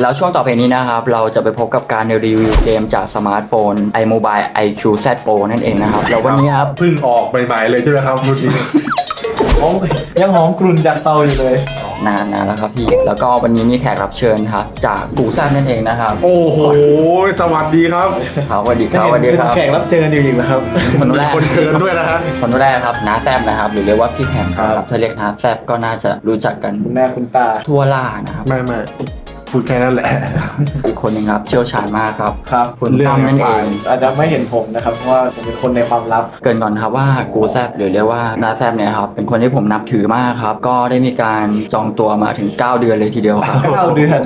แล้วช่วงต่อไปนี้นะครับ เราจะไปพบกับการรีวิวเกมจากสมาร์ทโฟน iMobile IQ Z Pro นั่นเองนะครับ แล้ววันนี้ครับเพิ่งออกใหม่ๆเลยใช่ไหมครับรุ่นนี้หอมยังหอมกรุ่นจากเตาอยู่เลย นานนานแล้วครับพี่ แล้วก็วันนี้มีแขกรับเชิญครับจากกูซ่านั่นเองนะครับ โอ้โห สวัสดีครับครับสวัสดีครับสวัสดีครับแขกรับเชิญอยู่อีกนะครับ คนมีแรกคนเชิญด้วยนะฮะคนแรกครับน้าแซบนะครับ หรือเรียกว่าพี่แฮมคครัรับบถ้าเรียกน้าแซบก็น่าจะรู้จักกันคุณแม่คุณตาทั่วล่านะครับ ไม่ไม่ พูดแค่นั้นแหละ อีกคนหนึงครับเชี่ยวชาญมากครับ ครับคุณเรื่ตั้มนั่นเอง อาจจะไม่เห็นผมนะครับเพราะว่าผมเป็นคนในความลับ เกรินก่อนครับว่ากูแซบหรือเรียกว่านาแซบเนี่ยครับเป็นคนที่ผมนับถือมากครับ ก็ได้มีการจองตัวมาถึง 9 เดือนเลยทีเดียวครับ 9 เดือน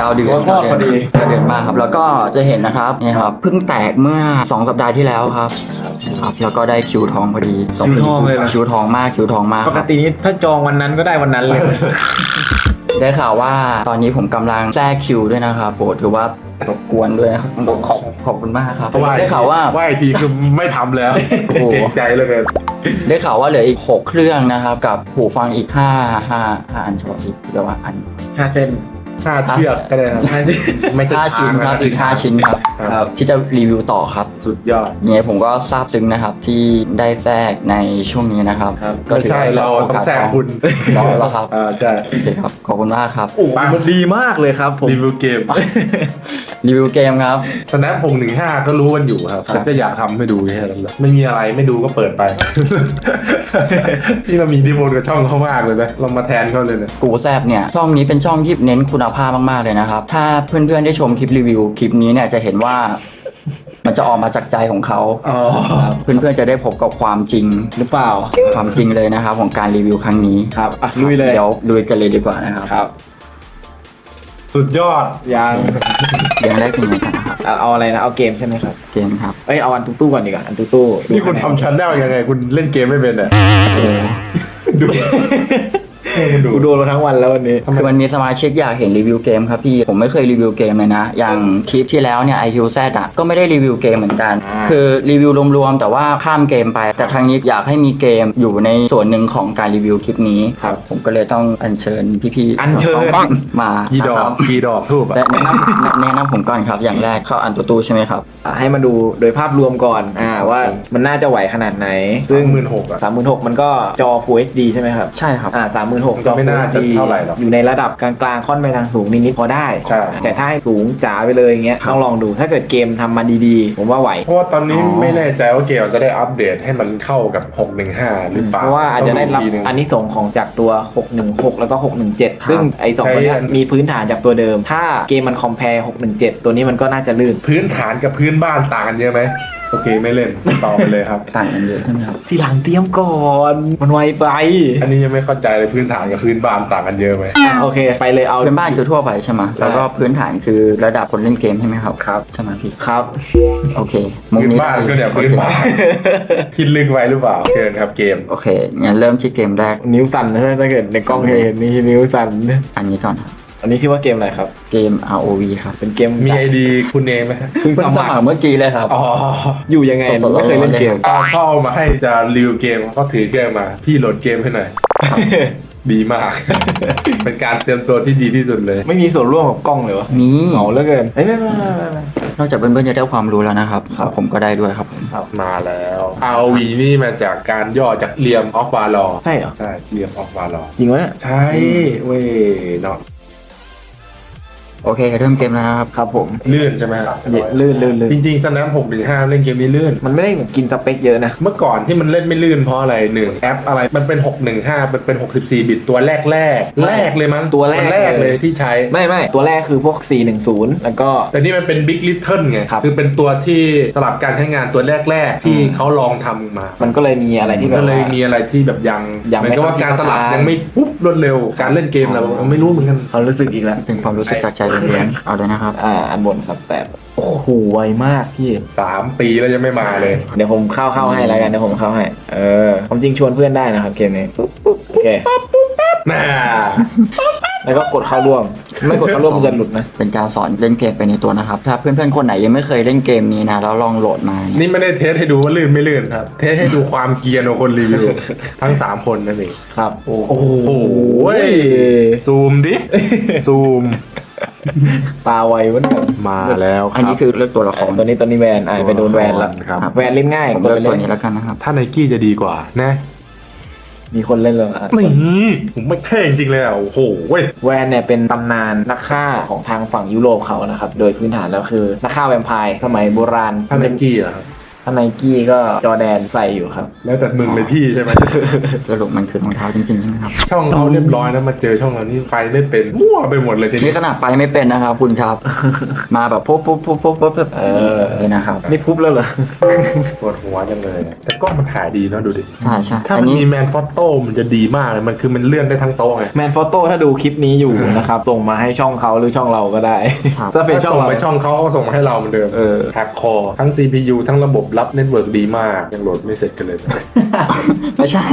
9 เดือนหัวงอก9พอดีเดือน9เดือนมากครับ แล้วก็จะเห็นนะครับเนี่ยครับเพิ่งแตกเมื่อ 2 สัปดาห์ที่แล้วครับครับ แล้วก็ได้คิวทองพอดีสคิวทองเลยเหรอ คิวทองมากคิวทองมากปคกรับ ตินี้ถ้าจองวันนั้นก็ได้วันนั้นเลย ได้ข่าวว่าตอนนี้ผมกำลังแทรกคิวด้วยนะครับโปรดถือว่ารบกวนด้วยนะครับขอบขอบคุณมากครับ ได้ข่าวว่า ว่าอีกทีคือไม่ทำแล้วโอ้โห เก่งใจเหลยเกินได้ข่าวว่าเหลืออีก 6 เครื่องนะครับ กับหูฟังอีก5 5 5อันเฉพาะอีกเรียกว่าอัน5เส้น ห้าเชือกก็ได้ครับ5เส้นไม่ใช่5ชิ้นครับทางะอีก5ชิ้นครับ ครับ ที่จะรีวิวต่อครับสุดยอดยังไงผมก็ซาบซึ้งนะครับที่ได้แทรกในช่วงนี้นะครับ ครับ ก็ไม่ถือใช่ว่าเราต้องแซงคุณรอแล้วครับอ่าใช่โอเคครับขอบคุณมากครับ โอ้โหมันดีมากเลยครับผมรีวิวเกม รีวิวเกมครับ snap หกหนึ่งห้าก็รู้กันอยู่ครับครับฉันก็อยากทำให้ดูแค่นั้นแหละไม่มีอะไรไม่ดูก็เปิดไป ที่เรามีอิทธิพลกับช่องเขามากเลยนะเรามาแทนเขาเลยนะ กูแซบเนี่ยช่องนี้เป็นช่องที่เน้นคุณภาพมากๆเลยนะครับ ถ้าเพื่อนๆได้ชมคลิปรีวิวคลิปนี้เนี่ยจะเห็นว่า มันจะออกมาจากใจของเขาอ๋อเพื่อนๆจะได้พบกับความจริงหรือเปล่าความจริงเลยนะครับ ของการรีวิวครั้งนี้ครับอะลุยเลยเดี๋ยวลุยกันเลยดีกว่านะครับครับ สุดยอดยังอย่างแรกเป็นยังไงกันนะครับเอาเอาอะไรนะเอาเกมใช่ไหมครับเกมครับเอ้ยเอาอันตู้ตู้ก่อนดีกว่าอันตู้ตู้นี่คุณทำชันได้ยังไง คุณเล่นเกมไม่เป็นอะดู ดูกูโดนมาทั้งวันแล้ววันนี้ คือมันมีสมาชิกอยากเห็นรีวิวเกมครับพี่ ผมไม่เคยรีวิวเกมเลยนะ อย่างคลิปที่แล้วเนี่ย IQZ อะก็ไม่ได้รีวิวเกมเหมือนกันอ่าคือรีวิวรวมๆแต่ว่าข้ามเกมไป แต่ครั้งนี้อยากให้มีเกมอยู่ในส่วนหนึ่งของการรีวิวคลิปนี้ครับ ผมก็เลยต้องอัญเชิญพี่ๆอัญเชิญน้องๆมากีดอนะคกรับกีดอกทูบอะและแนะนำแนะนำผมก่อนครับ อย่างแรกเข้าอันตัวตู้ใช่ไหมครับอะให้มาดูโดยภาพรวมก่อนอ่าว่ามันน่าจะไหวขนาดไหนซึ่งหมื่นหกอะสามหมื่นหกมันก็จอ Full HD ใช่ไหมครับใช่ครับอ่าสามหมื่นหกมันจก็อไม่ Full น่าจะ HD เท่าไหร่หรอก อยู่ในระดับกลางๆ ค่อนไปทางสูงนิดๆพอได้ ใช่ แต่ถ้าให้สูงจ๋าไปเลยอย่างเงี้ยครับต้องลองดูถ้าเกิดเกมทำมาดีๆ ผมว่าไหว เพราะว่าตอนนี้อ๋อไม่แน่ใจว่าเกมจะได้อัปเดตให้มันเข้ากับ 615 หรือเปล่าเพราะว่าอาจจะได้รับต้งทีนึงอันนี้ส่งส์ของจากตัว 616 แล้วก็ 617 ซึ่งไอ้สองใช้ตัวเนี้ยอันมีพื้นฐานจากตัวเดิม ถ้าเกมมันคอมเพล617 ตัวนี้มันก็น่าจะลื่นพื้นฐานกับพื้นบ้านต่างกันเยอะไหม โอเคไม่เล่นต่อไปเลยครับ ต่างกันเยอะใช่ไหมครับ ทีหลังเตรียมก่อนมันไวไปอันนี้ยังไม่เข้าใจเลยพื้นฐานกับพื้นบ้านต่างกันเยอะไหมอะโอเคไปเลยเอาพื้นบ้านคือทั่วไปใช่ไหมแล้วก็พื้นฐานคือระดับคนเล่นเกมใช่ไหมครับครับใช่ไหมพี่ครับ โอเคมุกพื้นนี้บ้านได้ก็เนี่ยพื้นบ้านคิดลึกไว้หรือเปล่าเชิญครับเกม โอเคงั้นเริ่มที่เกมแรก นิ้วสั่นนะถ้าเกิดในกล้องเห็นนี่นิ้วสั่นอันนี้ก่อนครับ อันนี้ชื่อว่าเกมอะไรครับ เกม ROV ครับ เป็นเกมมีไอดีคุณเองไหมฮะเพิ่งเพิ่งสสมัคมัครรเมื่อกี้เลยครับ อ๋ออยู่ยังไงสดๆไม่เคยเล่นเกม ตอนเข้ามาให้จะรีวิวเกมก็ถือเกมมา พี่โหลดเกมให้หน่อย ดีมาก เป็นการเตรียมตัวที่ดีที่สุดเลย ไม่มีส่วนร่วมกับกล้องเลยวะมีเหงาเหลือเกินเอ้ยไม่ไม่ไม่ไม่ไม่ นอกจากเพื่อนๆจะได้ความรู้แล้วนะครับ ผมก็ได้ด้วยครับผมมาแล้ว ROV นี่มาจากการย่อจากเรียมออฟวาลอใช่เหรอ ใช่เรียมออฟวาลอจริงวะเนี่ยใช่เว้ยเนาะ โอเคเริ่มเกมแล้วนะครับ ครับผมลื่นใช่ไหมครับเย็นลื่นลื่นลื่นจริงๆ Snap 615เล่นเกมนี้ลื่น มันไม่ได้กินสเปคเยอะนะ เมื่อก่อนที่มันเล่นไม่ลื่นเพราะอะไรหนึ่งแอปอะไรมันเป็น 615มันเป็น 64 บิตตัวแรกแรกๆแรกเลยมั้งตัวแรกแรกเลยที่ใช้ ไม่ไม่ตัวแรกคือพวก 410 แล้วก็ แต่นี่มันเป็น Big Little ไงครับ คือเป็นตัวที่สลับการใช้งานตัวแรกๆ ที่อืมเขาลองทำมา มันก็เลยมีอะไรที่แบบก็เลยว่า มีอะไรที่แบบยังยังเหไม่มือนกับว่าการสลับยังไม่ปุ๊บรวดเร็ว การเล่นเกมเราอ๋อไม่รู้เหมือนกันเขารู้สึกอีกแล้ว เป็นความรู้สึกจากใจล้วนๆเอาเลยนะครับ อ่าอันบนครับแต่โอ้โหไวมากพี่3ปีแล้วยังไม่มาเลย เดี๋ยวผมเข้าเข้าให้แล้วกันเดี๋ยวผมเข้าให้ เออความจริงชวนเพื่อนได้นะครับเกมนี้ปุ๊บปุ๊บโอเคน่าแล้วก็กดเข้าร่วม ไม่กดเข้าร่วมมันจะหลุดนะ เป็นการสอนเล่นเกมไปในตัวนะครับ ถ้าเพื่อนๆคนไหนยังไม่เคยเล่นเกมนี้นะ แล้วลองโหลดมานี่ไม่ได้เทสให้ดูว่าลื่นไม่ลื่นครับ เทสให้ดูความเกรียร์ของคนรีวิวทั้ง 3 คนนั่นเองครับ โอ้โหซูมดิซูม ตาไวเหมือนกันมาแล้วคอันรันี้บคือเลือกตัวละคอ๋อรตัวนี้ตัวนี้แวนอ่าไปโดนแวนละครับ แวนเล่นง่ายผมกดเลือกไปตัวเล่นนี้แล้วกันนะครับ ถ้าไนกี้จะดีกว่านะมีคนเล่นเลยอะนี่ผมไม่เท่จริงเลยอะโอ้โหเว้ยแวนเนี่ยเป็นตำนานนักฆ่าของทางฝั่งยุโรปเขานะครับ โดยพื้นฐานแล้วคือนักฆ่าแวมไพร์สมัยโบราณถ้าไนกี้อะครับ ถ้าไนกี้ก็จอร์แดนใส่อยู่ครับ แล้วแต่มึงเลยพี่ใช่ไหม สรุปมันคือรองเท้าจริงๆใช่ไหมครับ ช่องเราเรียบร้อยแล้วมาเจอช่องเรานี่ไปไม่เป็นมั่วไปหมดเลยทีนี่นี้ขนาดไปไม่เป็นนะครับ คุณครับ มาแบบปุ๊บปุ๊บปุ๊บปุ๊บปุ๊บปุ๊บเออเลยนะครับ นี่พุบแล้วเหรอ ปวดหัวจังเลยแต่กล้องมันถ่ายดีเนาะดูดิ ใช่ใช่ถ้าอัมันนนี้มีแมนฟอตโต้มันจะดีมากเลยมันคือมันเลื่อนได้ทั้งโต๊ะไงแมนฟอโต้ถ้าดูคลิปนี้อยู่นะครับ ส่งมาให้ช่องเขาหรือช่องเราก็ได้ถ้าเป็นช่องส่งเราไปช่องเขาก็ส่งมาให้เราเหมือนเดิมเออแท็บคอทั้ง CPU ทั้งระบบรับเน็ตเวิร์กดีมาก ยังโหลดไม่เสร็จกันเลยไม่ใช่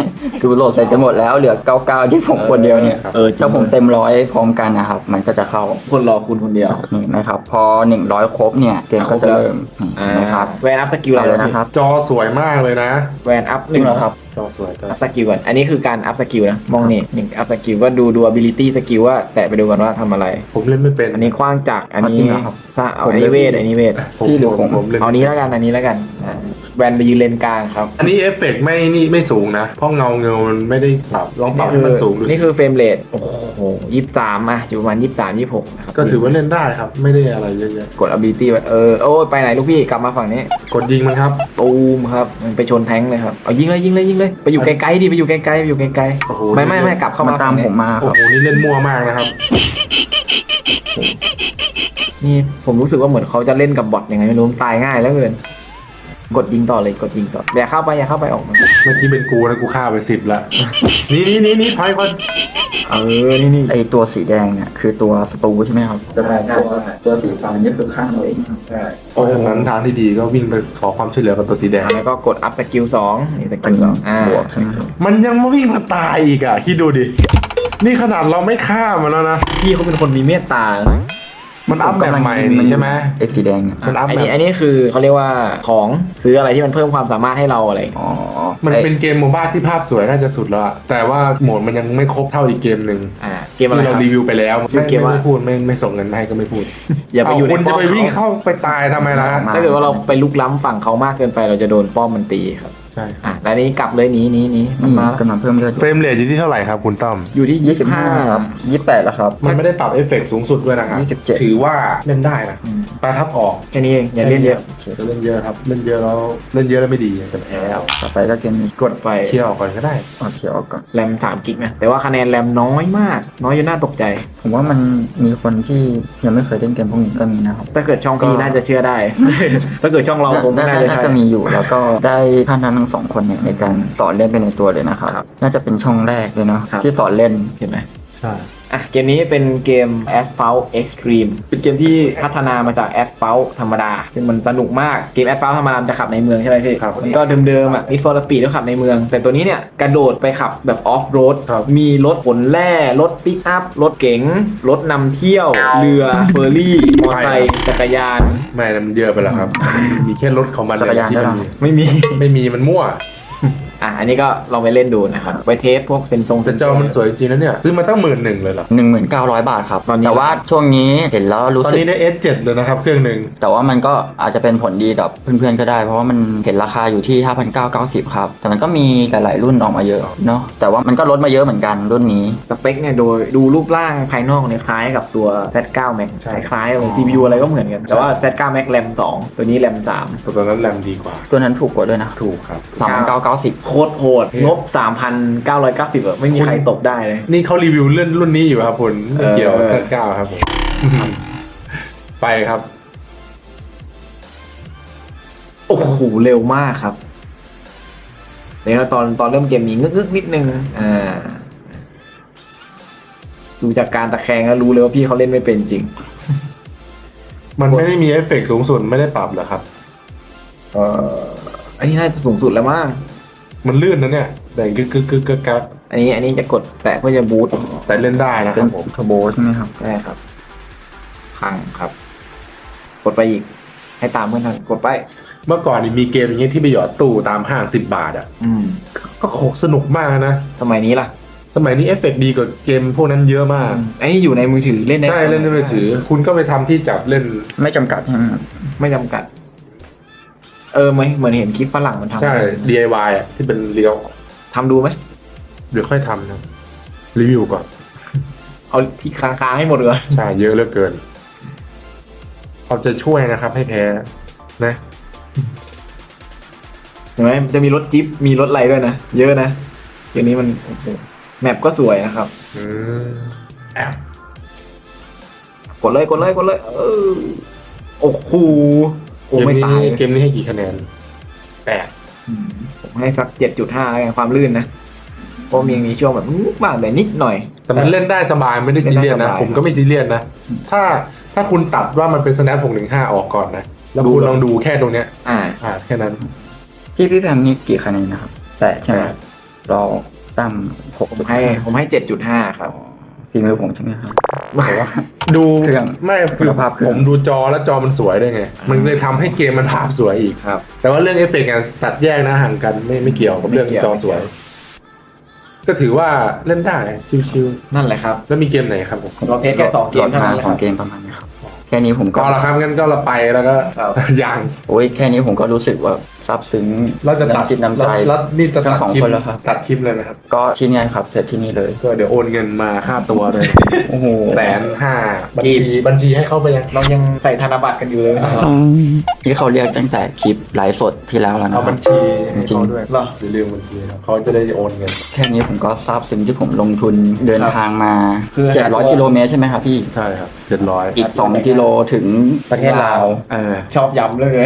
คือโหลดเสร็จกันหมดแล้วเหลือ99ที่ผมคนเดียวเนี่ยเออถ้าผมเต็มร้อยพร้อมกันนะครับ มันก็จะเข้าคนรอคุณคนเดียวนี่นะครับ พอ100ครบเนี่ยเกมก็จะเริ่มนี่อ่านะครับแวนอัพสกิลเอาอะไรเลยนะครับ จอสวยมากเลยนะ แวนอัพหจรินึ่งงเหรอครับจอสวยจออัพสกิลก่อน อันนี้คือการอัพสกิลนะ มองนี่หนึ่งอัพสกิลก็ดูดู ability สกิลว่าแตะไปดูกันว่าทำอะไร ผมเล่นไม่เป็น อันนี้คว้างจักรอันจรินี้งเหรอครับถ้าเอาผมอันเล่นี้นเวทอันนี้เวทผมพี่หรือผมผมเล่นเอานี้แล้วกันอันนี้แล้วกันอ่า แวนไปยืนเลนกลางครับอันนี้เอฟเฟกต์ไม่นี่ไม่สูงนะ เพราะเงาเงามันไม่ได้ปรับลองปรับให้มันสูงดูสินี่คือเฟรมเรทโอ้โหยี่สิบสามอะอยู่ประมาณยี่สิบสามยี่สิบหกนะครับก็ถือว่าเล่นได้ครับ ไม่ได้อะไรเยอะแยะกด ability ไว้เออโอ้ยไปไหนลูกพี่กลับมาฝั่งนี้กดยิงมันครับตูมครับมันไปชนแท้งเลยครับเอายิงเลยยิงเลยยิงเลยไปอยู่ไกลๆดิไปอยู่ไกลๆไปอยู่ไกลโอ้โห ๆไม่ไม่ไม่กลับเข้ามามาตามฝั่งนี้ผมมาคโอ้รับโหนี่เล่นมั่วมากนะครับ นี่ผมรู้สึกว่าเหมือนเขาจะเล่นกับบอทยังไงไม่รู้ตายง่ายแล้วเกิน กดยิงต่อเลยกดยิงต่ออย่าเข้าไปอย่าเข้าไปออกมาเมื่อกี้เป็นกูนะกูฆ่าไปสิบละนี่นี่นี่นี่พายก่อนเออนี่นี่ไอตัวสีแดงเนี่ยคือตัวศัตรูใช่ไหมครับใช่ใช่ตัวตัวสีฟ้านี่คือข้างเราเองครับใช่โอ้โหนั้นทางที่ดีก็วิ่งไปขอความช่วยเหลือกับตัวสีแดงแล้วก็กดอัพสกิลสองนี่สเป็กินลสองอ่าบวกใช่ไหมครับมันยังมาวิ่งมาตายอีกอะคิดดูดินี่ขนาดเราไม่ฆ่ามันแล้วนะพี่เขาเป็นคนมีเมตตานะ มันอัพแบบใหม่นี่ใช่ไหมไอสีแดงเนี่ยมันอัพอันแบบนี้อันนี้คือเขาเรียกว่าของซื้ออะไรที่มันเพิ่มความสามารถให้เราอะไรอ๋อมันไอ้เป็นเกมโมบ้าที่ภาพสวยน่าจะสุดแล้วอะแต่ว่าโหมดมันยังไม่ครบเท่าอีกเกมหนึ่งอ่าเกมอะไรที่คเรารับรีวิวไปแล้วชื่อไม่เกมว่า ไม่พูดไม่ไม่ส่งเงินมาให้ก็ไม่พูดอย่าไปอยู่ในคุณป้จะอมไปวิ่งเข้าไปตายทำไมล่ะถ้าเกิดว่าเราไปลุกล้ำฝั่งเขามากเกินไปเราจะโดนป้อมมันตีครับ ใช่อะแล้วนี้กลับเลยหนี้นี้นี้มันนี่มาแล้วกำลังเพิ่มเลือดเฟรมเรทอยู่ที่เท่าไหร่ครับคุณต้อม อยู่ที่ยี่สิบห้า25ครับยี่สิบแปดแล้วครับ มันไม่ได้ปรับเอฟเฟกต์สูงสุดด้วยนะครับ27 ถือว่าเล่นได้นะปลาทับออกแค่นี้เองอย่าเล่นเยอะจะเล่นเยอะครับ เล่นเยอะแล้วเล่นเยอะแล้วไม่ดีจะแพ้เอาต่อไปก็เกมนี้กดไปเคลียร์ออกก่อนก็ได้เอาเขียวออกก่อน แรมสามกิกนะแต่ว่าคะแนนแรมน้อยมาก น้อยจนน่าตกใจ ผมว่ามันมีคนที่ยังไม่เคยเล่นเกมพวกนี้ก็มีนะครับถ้าเกิดช่องพี่ก็ น่าจะเชื่อได้ ถ้าเกิดช่องเราคงไม่น่าน่าจะน่าใช่จะมีอยู่แล้วก็ได้ท่านทั้งสองคนเนี่ยในการสอนเล่นไปในตัวเลยนะครับครับน่าจะเป็นช่องแรกเลยเนาะครับที่สอนเล่นเห็นไหมใช่อะเกมนี้เป็นเกม Asphalt Extreme เป็นเกมที่พัฒนามาจาก Asphalt ธรรมดา ซึ่งมันสนุกมาก เกม Asphalt ธรรมดามันจะขับในเมืองใช่ไหมพี่ครับมันก็เดิมๆอะ Need for Speed ก็ขับในเมือง แต่ตัวนี้เนี่ย กระโดดไปขับแบบออฟโรดครับมีรถขนแร่ รถปิกอัพ รถเก๋ง รถนำเที่ยว เรือ เฟอร์รี่ มอเตอร์ไซค์ จักรยาน ไม่นะมันเยอะไปแล้วครับ มีแค่รถของมันจักรยานที่ได้มันเหรอมีไม่มี ไม่มี มันมั่ว อะอันนี้ก็ลองไปเล่นดูนะครับไว้เทสพวกเซนทรงแต่จอมันสวยจริงนะเนี่ยซื้อมาตั้งหมื่นหนึ่งเลยเหรอหนึ่งหมื่นเก้าร้อยบาทครับ ตอนนี้ แต่ว่าช่วงนี้เห็นแล้วรู้ตอนสึก นี้ได้ S7 เลยนะครับเครื่องหนึ่งแต่ว่ามันก็อาจจะเป็นผลดีกับเพื่อนๆก็ได้ เพราะว่ามันเห็นราคาอยู่ที่ 5,990 ครับ แต่มันก็มีหลายๆรุ่นออกมาเยอะเนาะแต่ว่ามันก็ลดมาเยอะเหมือนกันรุ่นนี้ สเปคเนี่ยโดยดูรูปร่างภายนอกเนี่ยคล้ายกับตัว Z9 Max ใช่คล้ายๆเลย CPU อะไรก็เหมือนกัน แต่ว่า Z9 Max RAM 2 ตัวนี้ RAM 3 แต่ตอนนั้นแรมดีกว่า ตัวนั้นถูกกว่าด้วยนะถูกครับ 3,990 โคตรโหดงบ 3,990อะไม่มีใครตกได้เลย นี่เขารีวิวเลื่อนรุ่นนี้อยู่ครับคุณไม่เกี่ยวเออ Z9 ครับผมไปครับ โอ้โหเร็วมากครับเดี๋ยวตอนตอนเริ่มเกมมีงึกๆนิดนึงอ่าดูจากการตะแคงแล้วรู้เลยว่าพี่เขาเล่นไม่เป็นจริง มันไม่ได้มีเอฟเฟกต์สูงสุดไม่ได้ปรับเหรอครับ เอออันนี้น่าจะสูงสุดแล้วมั้ง มันลื่นนะเนี่ยแต่กึกกึกกึกกึกกักอันนี้อันนี้จะกดแตะเพื่อจะบูตแต่เล่นได้นะคเป็รันบผมเทอร์โบใช่ไหมครับได้ครับพังครับ กดไปอีก ให้ตามเพื่อนทันกดไป เมื่อก่อนนี่มีเกมอย่างเงี้ยที่ไปหยอดตู้ตามห้างสิบบาทอะอืมก็โคกสนุกมากนะ สมัยนี้ล่ะสมัยนี้เอฟเฟกต์ดีกว่าเกมพวกนั้นเยอะมาก ไอ้นี่อยู่ในมือถือเล่นได้ใช่เล่นในมือถือ คุณก็ไปทำที่จับเล่นไม่จำกัดใช่ไหมครับ ไม่จำกัด เออเหมือนเหมือนเห็นคลิปฝรั่งมันทำใช่ DIY อะที่เป็นเลี้ยวทำดูไหมเดี๋ยวค่อยทำนะรีวิวก่อน เอาที่ค้างๆให้หมดเลยใช่ เยอะเหลือเกินเอาใจะช่วยนะครับ ให้แพ้นะเห็นไหมจะมีรถจิ๊บมีรถอะไรด้วยนะ เยอะนะเกมนี้มันโอ้โหแมปก็สวยนะครับ อืมแอบกดเลยกดเลยกดเลย เออโอ้โหโอ้เกมไม่นี้ตายเกมนี้ให้กี่คะแนนแปดอืมผมให้สักเจ็ดจุดห้าแล้วกันความลื่นนะเพราะมีมีช่วงแบบนิดบ้างแต่นิดหน่อย แต่มันเล่นได้สบายไม่ได้ซีเรียสเล่นได้นะสบายผมก็ไม่ซีเรียสนะ ถ้าถ้าคุณตัดว่ามันเป็น snap 615ออกก่อนนะ แล้วดูคุณก่อนลองดูแค่ตรงเนี้ย อ่า อ่าแค่นั้น พี่พี่แพมนี่กี่คะแนนนะครับ แต่ใช่ไหมแปดเราตั้มหกผมให้ผมให้เจ็ดจุดห้าครับ ฝีมือผมใช่ไหมครับแต่ว่า ดูเครื่องไม่คือคุณภาพเครื่องผมดูจอแล้วจอมันสวยด้วยไง มันเลยทำให้เกมมันภาพสวยอีก ครับ แต่ว่าเรื่องเอฟเฟกต์อะตัดแยกนะห่างกันไม่ไม่เกี่ยวกับเรื่องไม่เกี่ยว จอสวย ก็ถือว่าเล่นได้ชิวนั่นแหละครับๆแล้วมีเกมไหนครับผม เราเทสแค่สองเกมเท่านั้นโหลดแหละสคอรังบเกมประมาณนี้ครับแค่นี้ผมก็ก็ละครับงั้นก็เราไปแล้วก็ครับยังโอ้ยแค่นี้ผมก็รู้สึกว่าซาบซึ้งเราจะตัดน้ำจิตน้ำใจแล้วแล้วนี่จะทั้ตัดงสองคลิปคนแล้วครับตัดคลิปเลยไหมครับก็ที่เนี่ยครับเสร็จที่นี่เลยก็เดี๋ยวโอนเงินมาค่าตัวเลยโอ้โหแสนห้าบัญชีบัญชีให้เข้าไปยังเรายังใส่ธนบัตรกันอยู่เลยนะครับที่เขาเรียกตั้งแต่คลิปไลฟ์สดที่แล้วแล้วนะเอาครับับญชีให้จริงเขาด้วยเหรออย่าลืมบัญชีนะเขาจะได้โอนเงินแค่นี้ผมก็ซาบซึ้งที่ผมลงทุนเดินครับทางมาคือ700กิโลเมตรใช่ไหมครับพี่ใช่ครับเจ็ดร้อยอีก2กิโลถึงประเทศลาว เออชอบย้ำเลย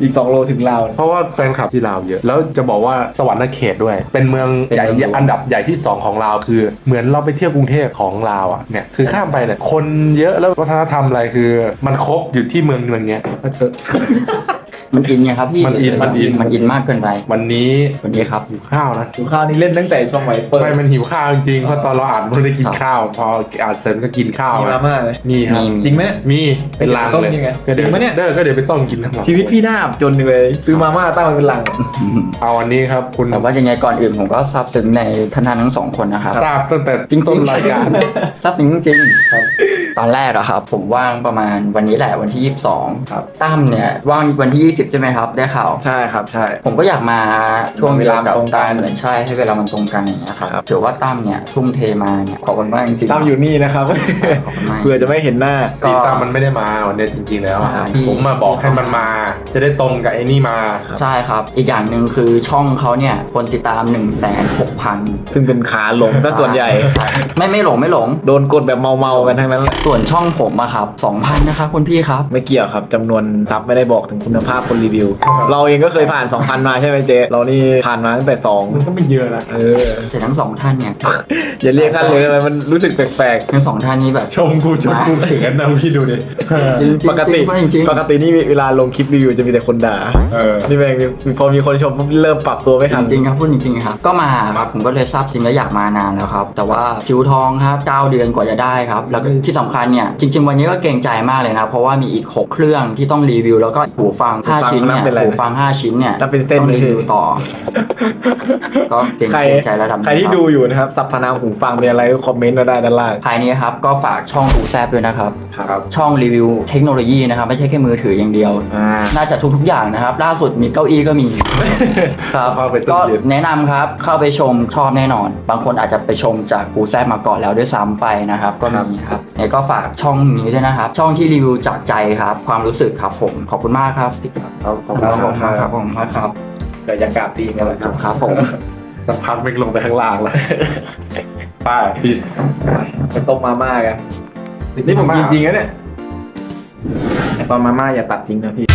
อีกสองโลถึงลาว เพราะว่าแฟนคลับที่ลาวเยอะ แล้วจะบอกว่าสวรรค์เขตด้วย เป็นเมืองเป็นใหญ่เมืองหลวง อันดับใหญ่ที่ 2 ของลาวคือ เหมือนเราไปเที่ยวกรุงเทพของลาวอะเนี่ยคือข้ามไปเนี่ยคนเยอะแล้ววัฒนธรรมอะไรคือ มันครบอยู่ที่เมืองเมืองเนี้ยก็เถอะ มันอินไงครับพี่มันอินมันอิน มันอินมากเกินไปวันนี้วันนี้ครับหิวข้าวนะดูข้าวนี่เล่นตั้งแต่สมัยเปิดไม่มันหิวข้าวจริงๆเพราะตอนเราอ่านมันได้กินครับข้าว พออ่านเสร็จก็กินข้าวมีมาม่าเลยมีครับมีจริงไหมมีเป็นลังต้มเลยยังไงก็เดี๋ยวจริงปะเนี่ยเด้อก็เดี๋ยวไปต้มกินทั้งหมดชีวิตพี่น่าอับจนเลยซื้อมาม่าตั้งมันเป็นลังเอาวันนี้ครับคุณแต่ว่ายังไงก่อนอื่นผมก็ซาบซึ้งในท่านทั้งสองคนนะครับทราบตั้งแต่จริงๆต้นรายการซาบซึ้งจริงๆครับ ตอนแรกอะครับผมว่างประมาณวันนี้แหละวันที่ 22 ครับตั้มเนี่ยว่างวันที่ 20 ใช่ไหมครับ ได้ข่าว ใช่ครับใช่ ผมก็อยากมาช่วงเวเวลาลากับตรงกันตั้มเลยใช่ให้เวลามันตรงกันอย่างเงี้ยครับครับถือว่าตั้มเนี่ยทุ่มเทมาเนี่ยขอบคุณมากจริงๆตั้มอยู่นี่นะครับขอบคุณมาก เพื่อจะไม่เห็นหน้าก็ตีตามมันไม่ได้มาวันนี้จริงๆแล้วอะใช่ ผมมาบอกให้มันมา จะได้ตรงกับไอ้นี่มา ใช่ครับ อีกอย่างหนึ่งคือช่องเขาเนี่ยคนติดตาม1 6 0 0 0ซึ่งเป็นขาหลงซะส่วนใหญ่ ไม่ไม่หลงไม่หลง โดนกดแบบเมาๆกันทั้งนั้นแหละส่วนช่องผมอะครับ2,000นะครับคุณพี่ครับ ไม่เกี่ยวครับจำนวนซับไม่ได้บอกถึงคุณภาพคนรีวิวครับเราเองก็เคยผ่าน 2,000 มาใช่ไหมเจ๊เรานี่ผ่านมาตั้งแต่มันก็ไม่เยอะนะ2เออแต่ทั้งสองท่านเนี่ยอย่าเรียกขั้นเลยทำไมมันรู้สึกแปลกทั้งสองท่านนี้แบบ ชมกูชมกูเขินนะพี่ดูดิจริงๆๆปกติจริงๆ ปกตินี่เวลาลงคลิปรีวิวจะมีแต่คนด่าเออนี่แม่งพอมีคนชมปุ๊บเริ่มปรับตัวไม่ทันจริงๆครับพูดจริงๆครับก็มาครับผมก็เลยทราบจริงและอยากมานานแล้วครับแต่ว่าคิวทองครับ9เดือนกว่าจะได้ครับแล้วก็ที่สำคัญเนี่ยจริง ๆ วันนี้ก็เกรงใจมากเลยนะ เพราะว่ามีอีก 6 เครื่องที่ต้องรีวิว แล้วก็หูฟังหูฟัง5ชิ้นเนี่ยนับเป็นอะไรนะหูฟัง 5 ชิ้นเนี่ยนับเป็นเส้นต้องเลยรีวิวต่อ ก็เกรงใครใจระดับหนึ่งใครที่ครับดูอยู่นะครับสัพพนามหูฟังเป็นอะไรก็คอมเมนต์มาได้ด้านล่างภายนี้ครับก็ฝากช่องหูแซบด้วยนะครับครับ ช่องรีวิวเทคโนโลยีนะครับไม่ใช่แค่มือถืออย่างเดียวอ่าน่าจะทุกๆอย่างนะครับ ล่าสุดมีเก้าอี้ก็มีครับเข้าไปตู้ก็เย็นแนะนำครับเข้าไปชมชอบแน่นอน บางคนอาจจะไปชมจากกูแซบมาก่อนแล้วด้วยซ้ำไปนะครับ ก็มีครับเนี่ยก็ฝากช่องนี้ด้วยนะครับ ช่องที่รีวิวจากใจครับ ความรู้สึกครับผมขอบคุณมากครับพี่ครับครับขอบขคุอบณคุณมากมากคครัรับบผมมากครับแต่ยังกราบตีกันแหละครับครับผมสักพักไม่ลงไปข้างล่างแล้วป้าพี่ไปต้มมาม่ากันนี่ผมกินจริงนะเนี่ยไอ้ตอนมาม่าอย่าตัดทิ้งนะพี่